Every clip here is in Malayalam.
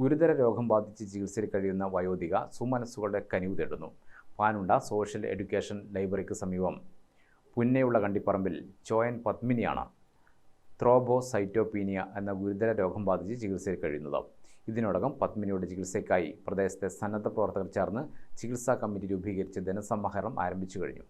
ഗുരുതര രോഗം ബാധിച്ച് ചികിത്സയിൽ കഴിയുന്ന വയോധിക സുമനസ്സുകളുടെ കനിവ് തേടുന്നു. പാനുണ്ട സോഷ്യൽ എഡ്യൂക്കേഷൻ ലൈബ്രറിക്ക് സമീപം. പുന്നയുള്ള കണ്ടിപ്പറമ്പിൽ ചോയൻ പത്മിനിയാണ് ത്രോബോസൈറ്റോപീനിയ എന്ന ഗുരുതര രോഗം ബാധിച്ച് ചികിത്സയിൽ കഴിയുന്നത്. ഇതിനോടകം പത്മിനിയുടെ ചികിത്സയ്ക്കായി പ്രദേശത്തെ സന്നദ്ധ പ്രവർത്തകർ ചേർന്ന് ചികിത്സാ കമ്മിറ്റി രൂപീകരിച്ച് ധനസമാഹരണം ആരംഭിച്ചു കഴിഞ്ഞു.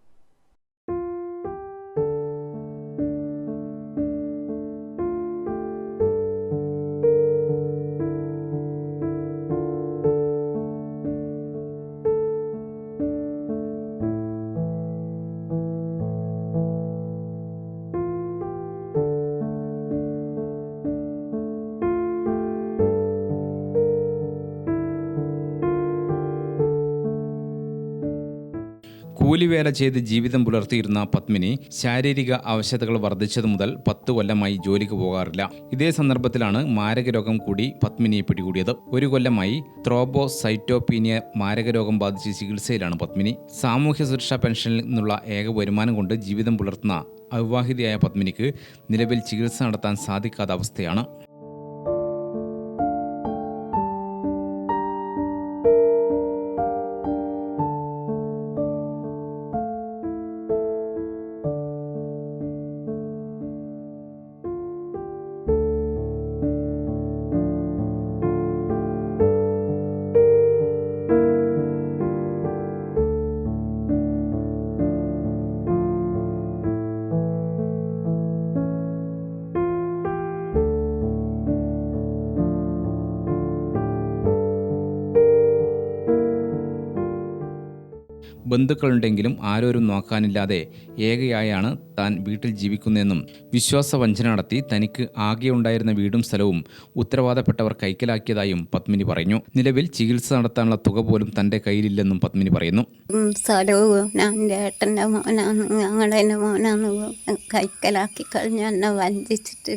കൂലിവേല ചെയ്ത് ജീവിതം പുലർത്തിയിരുന്ന പത്മിനി ശാരീരിക അവശതകൾ വർദ്ധിച്ചതു മുതൽ പത്ത് കൊല്ലമായി ജോലിക്ക് പോകാറില്ല. ഇതേ സന്ദർഭത്തിലാണ് മാരകരോഗം കൂടി പത്മിനിയെ പിടികൂടിയത്. ഒരു കൊല്ലമായി ത്രോബോസൈറ്റോപീനിയ മാരകരോഗം ബാധിച്ച് ചികിത്സയിലാണ് പത്മിനി. സാമൂഹ്യ സുരക്ഷാ പെൻഷനിൽ നിന്നുള്ള ഏക വരുമാനം കൊണ്ട് ജീവിതം പുലർത്തുന്ന അവിവാഹിതയായ പത്മിനിക്ക് നിലവിൽ ചികിത്സ നടത്താൻ സാധിക്കാത്ത അവസ്ഥയാണ്. ബന്ധുക്കളുണ്ടെങ്കിലും ആരോരും നോക്കാനില്ലാതെ ഏകയായാണ് താൻ വീട്ടിൽ ജീവിക്കുന്നതെന്നും വിശ്വാസവഞ്ചന നടത്തി തനിക്ക് ആകെയുണ്ടായിരുന്ന വീടും സ്ഥലവും ഉത്തരവാദപ്പെട്ടവർ കൈക്കലാക്കിയതായും പത്മിനി പറഞ്ഞു നിലവിൽ ചികിത്സ നടത്താനുള്ള തുക പോലും തന്റെ കയ്യിലില്ലെന്നും പത്മിനി പറയുന്നു. സ്ഥലവും കൈക്കലാക്കി എന്നെ വഞ്ചിച്ചിട്ട്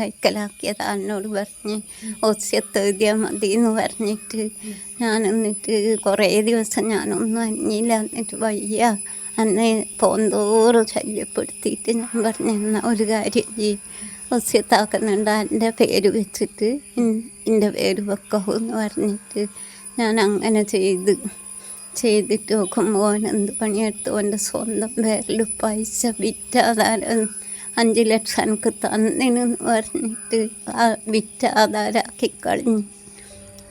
കൈക്കലാക്കിയതാ എന്നോട് പറഞ്ഞ് ഒസ്യത്ത് എഴുതിയാൽ മതി എന്ന് പറഞ്ഞിട്ട് ഞാൻ എന്നിട്ട് കുറേ ദിവസം ഞാനൊന്നും അഞ്ഞില്ല എന്നിട്ട് വയ്യ. അന്നെ പോന്തോറും ശല്യപ്പെടുത്തിയിട്ട് ഞാൻ പറഞ്ഞു ഒരു കാര്യം ചെയ്യും. ഒസ്യത്താക്കുന്നുണ്ട് എന്റെ പേര് വെച്ചിട്ട് എന്റെ പേര് വെക്കാവൂ എന്ന് പറഞ്ഞിട്ട് ഞാൻ അങ്ങനെ ചെയ്ത് ചെയ്തിട്ട് നോക്കുമ്പോൾ ഓൻ എന്ത് പണിയെടുത്തു? ഓന്റെ സ്വന്തം പേരിൽ പൈസ വിറ്റാധാരം അഞ്ച് ലക്ഷം എനിക്ക് തന്നിനെന്ന് പറഞ്ഞിട്ട് ആ വിറ്റ ആധാരാക്കി കളഞ്ഞു.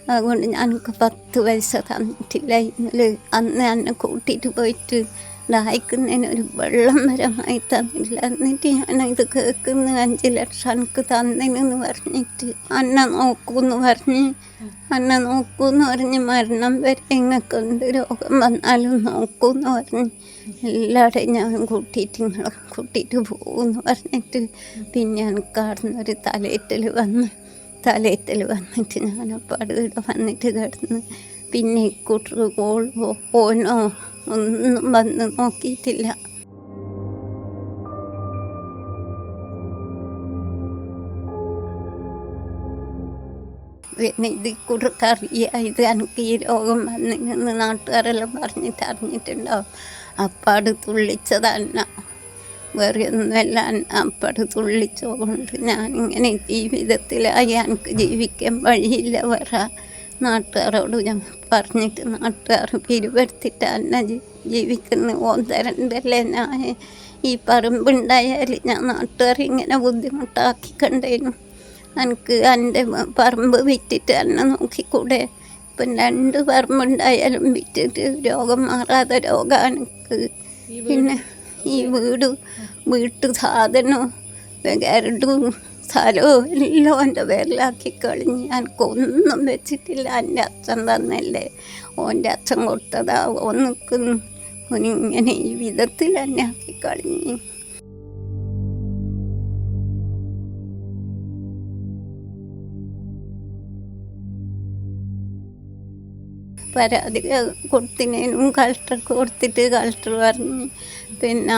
അതുകൊണ്ട് ഞങ്ങൾക്ക് പത്ത് പൈസ തന്നിട്ടില്ല. ഇന്നലെ അന്ന് എന്നെ കൂട്ടിയിട്ട് പോയിട്ട് ദാഹിക്കുന്നതിന് ഒരു വെള്ളം വരമായി തന്നില്ല. എന്നിട്ട് ഞാൻ ഇത് കേൾക്കുന്ന. അഞ്ച് ലക്ഷം എനിക്ക് തന്നിനെന്ന് പറഞ്ഞിട്ട് അന്ന നോക്കൂന്ന് പറഞ്ഞ് അന്ന നോക്കൂന്ന് പറഞ്ഞ് മരണം വരെ നിങ്ങൾക്ക് എന്ത് രോഗം വന്നാലും നോക്കൂന്ന് പറഞ്ഞ് എല്ലാവരെയും ഞാൻ കൂട്ടിയിട്ട് നിങ്ങളെ കൂട്ടിയിട്ട് പോകുമെന്ന് പറഞ്ഞിട്ട് പിന്നെ എനിക്ക് അവിടുന്ന് ഒരു തലയിട്ടൽ വന്ന് തലയേറ്റൽ വന്നിട്ട് ഞാൻ അപ്പാട് ഇവിടെ വന്നിട്ട് കിടന്ന്. പിന്നെ കൂട്ടർ കോളോ ഓനോ ഒന്നും വന്ന് നോക്കിയിട്ടില്ല. പിന്നെ ഇത് കുറുക്കറിയ ഇത് എനിക്ക് ഈ രോഗം വന്നിരുന്ന് നാട്ടുകാരെല്ലാം പറഞ്ഞിട്ട് അറിഞ്ഞിട്ടുണ്ടാവും. അപ്പാട് തുള്ളിച്ചതന്ന വേറെ ഒന്നുമല്ല തുള്ളിച്ചുകൊണ്ട് ഞാനിങ്ങനെ ജീവിതത്തിലായി എനിക്ക് ജീവിക്കാൻ വഴിയില്ല വേറെ നാട്ടുകാരോട് ഞാൻ പറഞ്ഞിട്ട് നാട്ടുകാർ പിരിവെടുത്തിട്ട് എന്നെ ജീവിക്കുന്ന. ഓന്തരണ്ടല്ലേ ഞാൻ ഈ പറമ്പുണ്ടായാൽ ഞാൻ നാട്ടുകാർ ഇങ്ങനെ ബുദ്ധിമുട്ടാക്കി കണ്ടേനു. എനിക്ക് എന്റെ പറമ്പ് വിറ്റിട്ട് എന്നെ നോക്കിക്കൂടെ? ഇപ്പം രണ്ട് പറമ്പുണ്ടായാലും വിറ്റിട്ട് രോഗം മാറാതെ രോഗമാണ് എനിക്ക് പിന്നെ ഈ വീട് വീട്ടു സാധനവും കരടും സ്ഥലവും എല്ലാം എന്റെ പേരിലാക്കി കളഞ്ഞ് എനിക്കൊന്നും വെച്ചിട്ടില്ല. എന്റെ അച്ഛൻ തന്നല്ലേ ഓന്റെ അച്ഛൻ കൊടുത്തതാ. ഓൻ നിൽക്കുന്നു ഓനിങ്ങനെ ഈ വിധത്തിൽ എന്നെ ആക്കി കളഞ്ഞ്. പരാതി കൊടുത്തിനേനും കളക്ടർക്ക് കൊടുത്തിട്ട് കളക്ടർ പറഞ്ഞ് പിന്നെ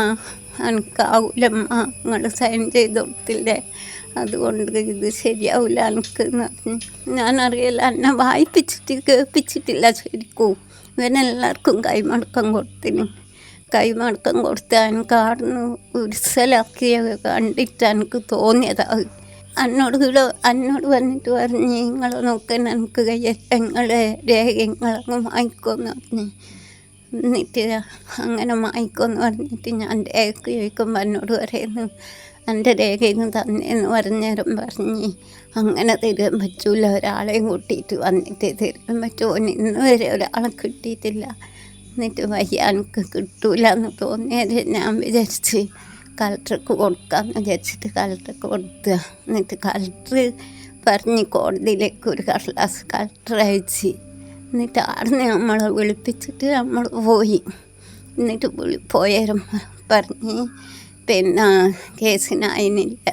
എനിക്കാവൂലമ്മ നിങ്ങൾ സൈൻ ചെയ്ത് കൊടുത്തില്ലേ? അതുകൊണ്ട് ഇത് ശരിയാവില്ല എനിക്ക് എന്ന് പറഞ്ഞ്. ഞാനറിയില്ല എന്നെ വായിപ്പിച്ചിട്ട് കേൾപ്പിച്ചിട്ടില്ല ശരിക്കും. ഇവനെല്ലാവർക്കും കൈമടക്കം കൊടുത്തിന്. കൈമടക്കം കൊടുത്ത് എനിക്ക് ഒരു ഉരുസലാക്കിയ കണ്ടിട്ട് എനിക്ക് തോന്നിയതാ എന്നോട് ഇവിടെ എന്നോട് വന്നിട്ട് പറഞ്ഞ് നിങ്ങൾ നോക്കാൻ എനിക്ക് കഴിയട്ടെ നിങ്ങളെ രേഖ വാങ്ങിക്കോന്ന് പറഞ്ഞ്. എന്നിട്ട് അങ്ങനെ വാങ്ങിക്കോന്ന് പറഞ്ഞിട്ട് ഞാൻ രേഖ ചോദിക്കുമ്പോൾ എന്നോട് പറയുന്നു എന്റെ രേഖയും തന്നേന്ന് പറഞ്ഞേരം പറഞ്ഞ്. അങ്ങനെ തരാൻ പറ്റൂല ഒരാളെയും കൂട്ടിയിട്ട് വന്നിട്ട് തരാൻ പറ്റുമോ ഇന്ന് വരെ ഒരാളെ കിട്ടിയിട്ടില്ല. എന്നിട്ട് വയ്യ എനിക്ക് കിട്ടൂല എന്ന് തോന്നിയത് ഞാൻ വിചാരിച്ച്. കളക്ടർക്ക് കൊടുക്കാമെന്ന് വിചാരിച്ചിട്ട് കളക്ടർക്ക് കൊടുത്തു. എന്നിട്ട് കളക്ടർ പറഞ്ഞ് കോടതിയിലേക്ക് ഒരു കടലാസ് കളക്ടർ അയച്ച്. എന്നിട്ട് ആടുന്ന് നമ്മളെ വിളിപ്പിച്ചിട്ട് നമ്മൾ പോയി. എന്നിട്ട് പോയാലും പറഞ്ഞ് പിന്നെ കേസിനായിനില്ല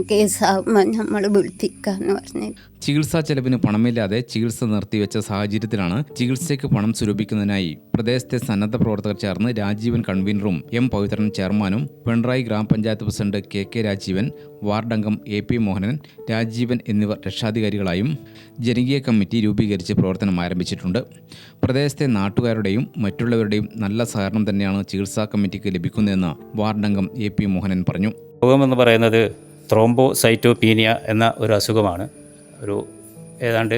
കേസാകുമ്പോൾ നമ്മൾ വിളിപ്പിക്കാന്ന് പറഞ്ഞു. ചികിത്സാ ചെലവിന് പണമില്ലാതെ ചികിത്സ നിർത്തിവെച്ച സാഹചര്യത്തിലാണ് ചികിത്സയ്ക്ക് പണം സ്വരൂപിക്കുന്നതിനായി പ്രദേശത്തെ സന്നദ്ധ പ്രവർത്തകർ ചേർന്ന് രാജീവൻ കൺവീനറും എം പവിത്രൻ ചെയർമാനും Pinarayi grama panchayat president K K Rajeevan വാർഡംഗം A P Mohanan Rajeevan എന്നിവർ രക്ഷാധികാരികളായും ജനകീയ കമ്മിറ്റി രൂപീകരിച്ച് പ്രവർത്തനം ആരംഭിച്ചിട്ടുണ്ട്. പ്രദേശത്തെ നാട്ടുകാരുടെയും മറ്റുള്ളവരുടെയും നല്ല സഹകരണം തന്നെയാണ് ചികിത്സാ കമ്മിറ്റിക്ക് ലഭിക്കുന്നതെന്ന് വാർഡംഗം എ പി മോഹനൻ പറഞ്ഞു. രോഗമെന്ന് പറയുന്നത് ത്രോംബോസൈറ്റോപീനിയ എന്ന ഒരു അസുഖമാണ്. ഒരു ഏതാണ്ട്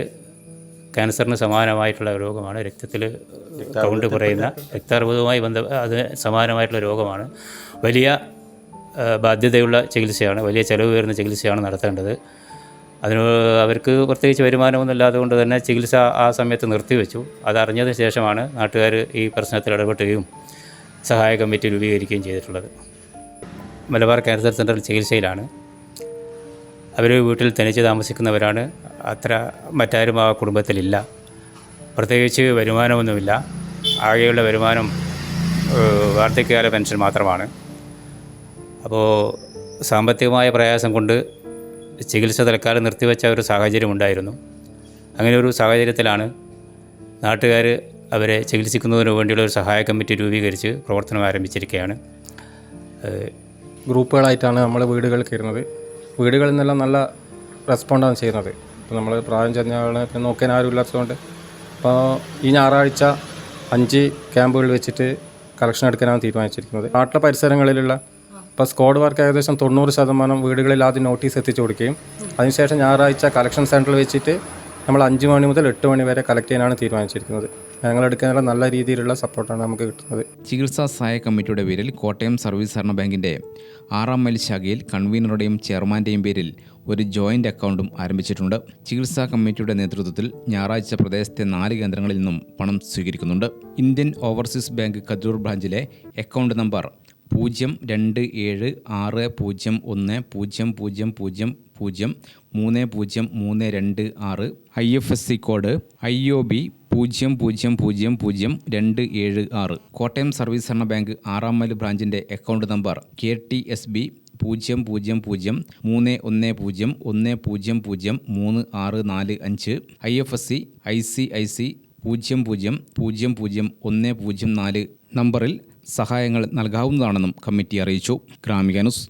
ക്യാൻസറിന് സമാനമായിട്ടുള്ള രോഗമാണ്. രക്തത്തിൽ കൗണ്ട് കുറയുന്ന രക്താർബുദവുമായി ബന്ധ അത് സമാനമായിട്ടുള്ള രോഗമാണ്. വലിയ ബാധ്യതയുള്ള ചികിത്സയാണ് വലിയ ചിലവ് വരുന്ന ചികിത്സയാണ് നടത്തേണ്ടത്. അതിന് അവർക്ക് പ്രത്യേകിച്ച് വരുമാനമൊന്നും ഇല്ലാതെ കൊണ്ട് തന്നെ ചികിത്സ ആ സമയത്ത് നിർത്തിവെച്ചു. അതറിഞ്ഞതിന് ശേഷമാണ് നാട്ടുകാർ ഈ പ്രശ്നത്തിൽ ഇടപെട്ടുകയും സഹായ കമ്മിറ്റി രൂപീകരിക്കുകയും ചെയ്തിട്ടുള്ളത്. മലബാർ ക്യാൻസർ സെന്ററിൽ ചികിത്സയിലാണ്. അവർ വീട്ടിൽ തനിച്ച് താമസിക്കുന്നവരാണ്. അത്ര മറ്റാരും ആ കുടുംബത്തിലില്ല. പ്രത്യേകിച്ച് വരുമാനമൊന്നുമില്ല. ആകെയുള്ള വരുമാനം വാർദ്ധക്യകാല പെൻഷൻ മാത്രമാണ്. അപ്പോൾ സാമ്പത്തികമായ പ്രയാസം കൊണ്ട് ചികിത്സ തൽക്കാലം നിർത്തിവെച്ച ഒരു സാഹചര്യം ഉണ്ടായിരുന്നു. അങ്ങനെ ഒരു സാഹചര്യത്തിലാണ് നാട്ടുകാർ അവരെ ചികിത്സിക്കുന്നതിന് വേണ്ടിയുള്ള ഒരു സഹായ കമ്മിറ്റി രൂപീകരിച്ച് പ്രവർത്തനം ആരംഭിച്ചിരിക്കുകയാണ്. ഗ്രൂപ്പുകളായിട്ടാണ് നമ്മൾ വീടുകൾ കയറുന്നത്. വീടുകളിൽ നിന്നെല്ലാം നല്ല റെസ്പോണ്ടാണ് ചെയ്യുന്നത്. ഇപ്പോൾ നമ്മൾ പ്രായം ചെന്ന ആളെ ഇപ്പം നോക്കാൻ ആരും ഇല്ലാത്തതുകൊണ്ട് അപ്പോൾ ഈ ഞായറാഴ്ച അഞ്ച് ക്യാമ്പുകൾ വെച്ചിട്ട് കളക്ഷൻ എടുക്കാനാണ് തീരുമാനിച്ചിരിക്കുന്നത്. നാട്ടിലെ പരിസരങ്ങളിലുള്ള ഇപ്പോൾ സ്കോഡ് വർക്ക് ഏകദേശം തൊണ്ണൂറ് ശതമാനം വീടുകളിൽ ആദ്യം നോട്ടീസ് എത്തിച്ചു കൊടുക്കുകയും അതിനുശേഷം ഞായറാഴ്ച കളക്ഷൻ സെന്ററിൽ വെച്ചിട്ട് നമ്മൾ അഞ്ച് മണി മുതൽ എട്ട് മണി വരെ കളക്ട് ചെയ്യാനാണ് തീരുമാനിച്ചിരിക്കുന്നത്. ഞങ്ങൾ എടുക്കാനുള്ള നല്ല രീതിയിലുള്ള സപ്പോർട്ടാണ് നമുക്ക് കിട്ടുന്നത്. ചികിത്സാ സഹായ കമ്മിറ്റിയുടെ പേരിൽ കോട്ടയം സർവീസ് സഹകരണ ബാങ്കിന്റെ ആറാം മൈൽ ശാഖയിൽ കൺവീനറുടെയും ചെയർമാന്റെയും പേരിൽ ഒരു ജോയിന്റ് അക്കൗണ്ടും ആരംഭിച്ചിട്ടുണ്ട്. ചികിത്സാ കമ്മിറ്റിയുടെ നേതൃത്വത്തിൽ ഞായറാഴ്ച പ്രദേശത്തെ നാല് കേന്ദ്രങ്ങളിൽ നിന്നും പണം സ്വീകരിക്കുന്നുണ്ട്. ഇന്ത്യൻ ഓവർസീസ് ബാങ്ക് കജൂർ ബ്രാഞ്ചിലെ അക്കൗണ്ട് നമ്പർ പൂജ്യം രണ്ട് ഏഴ് ആറ് പൂജ്യം ഒന്ന് പൂജ്യം പൂജ്യം പൂജ്യം പൂജ്യം മൂന്ന് പൂജ്യം മൂന്ന് രണ്ട് ആറ്. I F S C code I O B പൂജ്യം പൂജ്യം പൂജ്യം പൂജ്യം രണ്ട് ഏഴ് ആറ്. കോട്ടയം സർവീസ് സഹകരണ ബാങ്ക് ആറാം mile ബ്രാഞ്ചിന്റെ account number K T S B പൂജ്യം പൂജ്യം പൂജ്യം മൂന്ന് ഒന്ന് പൂജ്യം ഒന്ന് പൂജ്യം പൂജ്യം മൂന്ന് ആറ് നാല് അഞ്ച്. I F S C I C I C പൂജ്യം പൂജ്യം പൂജ്യം പൂജ്യം ഒന്ന് പൂജ്യം നാല് നമ്പറിൽ സഹായങ്ങൾ നൽകാവുന്നതാണെന്നും കമ്മിറ്റി അറിയിച്ചു. ഗ്രാമിക ന്യൂസ്